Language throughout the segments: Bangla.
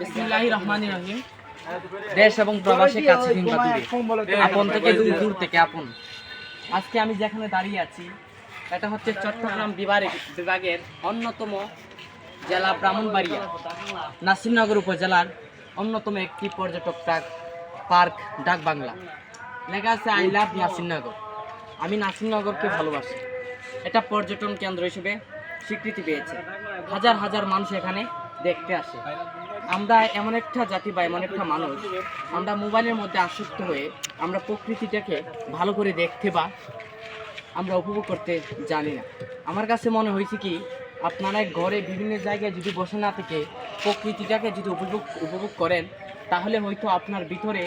বিসমিল্লাহির রহমানির দেশ এবং প্রবাসে কাছে কিংবা দূরে। আপন থেকে দূর দূর থেকে আপন। আজকে আমি যেখানে দাঁড়িয়ে আছি এটা হচ্ছে চট্টগ্রাম বিভাগে বিভাগের অন্যতম জেলা ব্রাহ্মণবাড়িয়া। নাসিরনগর উপজেলার অন্যতম একটি পর্যটক পার্ক পার্ক ডাক বাংলা। লেখা আছে আই লাভ নাসিরনগর আমি নাসিরনগরকে ভালোবাসি। এটা পর্যটন কেন্দ্র হিসেবে স্বীকৃতি পেয়েছে। হাজার হাজার মানুষ এখানে দেখতে আসে। আমরা এমন একটা জাতি বা এমন একটা মানুষ, আমরা মোবাইলের মধ্যে আসক্ত হয়ে আমরা প্রকৃতিটাকে ভালো করে দেখতে বা আমরা উপভোগ করতে জানি না। আমার কাছে মনে হয়েছে কি, আপনারা ঘরে বিভিন্ন জায়গায় যদি বসে না থেকে প্রকৃতিটাকে যদি উপভোগ উপভোগ করেন, তাহলে হয়তো আপনার ভিতরে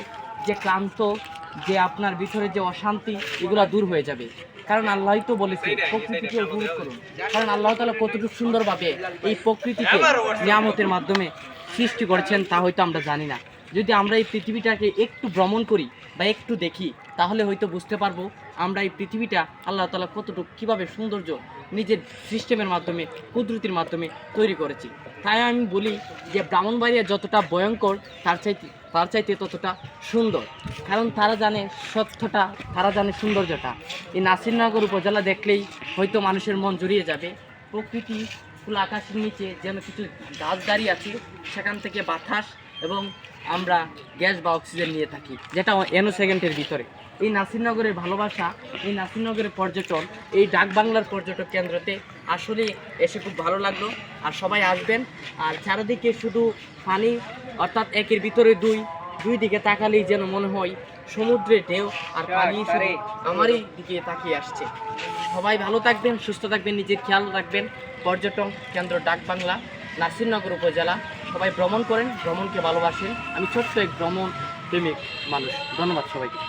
যে ক্লান্ত, যে আপনার ভিতরে যে অশান্তি, এগুলো দূর হয়ে যাবে। কারণ আল্লাহই তো বলেছে, প্রকৃতিকে উপভোগ করুন। কারণ আল্লাহ তালা কতটুকু সুন্দরভাবে এই প্রকৃতিকে নিয়ামতের মাধ্যমে সৃষ্টি করেছেন তা হয়তো আমরা জানি না। যদি আমরা এই পৃথিবীটাকে একটু ভ্রমণ করি বা একটু দেখি, তাহলে হয়তো বুঝতে পারব আমরা এই পৃথিবীটা আল্লাহ তালা কতটুকু, কীভাবে সৌন্দর্য নিজের সিস্টেমের মাধ্যমে, কুদরতির মাধ্যমে তৈরি করেছি। তাই আমি বলি যে ব্রাহ্মণবাড়িয়া যতটা ভয়ঙ্কর, তার চাইতে তার চাইতে ততটা সুন্দর। কারণ তারা জানে সত্যটা, তারা জানে সৌন্দর্যটা। এই নাসিরনগর উপজেলা দেখলেই হয়তো মানুষের মন জড়িয়ে যাবে। প্রকৃতি খোলা আকাশের নিচে যেন কিছু গাছ দাঁড়িয়ে আছে, সেখান থেকে বাতাস এবং আমরা গ্যাস বা অক্সিজেন নিয়ে থাকি যেটা এনো সেকেন্ডের ভিতরে। এই নাসিরনগরের ভালোবাসা এই নাসিরনগরের পর্যটন এই ডাক বাংলার পর্যটক কেন্দ্রতে আসলে এসে খুব ভালো লাগল। আর সবাই আসবেন আর চারিদিকে শুধু পানি অর্থাৎ একের ভিতরে দুই দুই দিকে তাকালেই যেন মনে হয় সমুদ্রের ঢেউ আর পানি আমারই দিকে তাকিয়ে আসছে। সবাই ভালো থাকবেন সুস্থ থাকবেন নিজের খেয়াল রাখবেন। পর্যটন কেন্দ্র ডাক বাংলা নাসিরনগর উপজেলা। সবাই ভ্রমণ করেন ভ্রমণকে ভালোবাসেন। আমি ছোট্ট এক ভ্রমণ প্রেমিক মানুষ। ধন্যবাদ সবাইকে।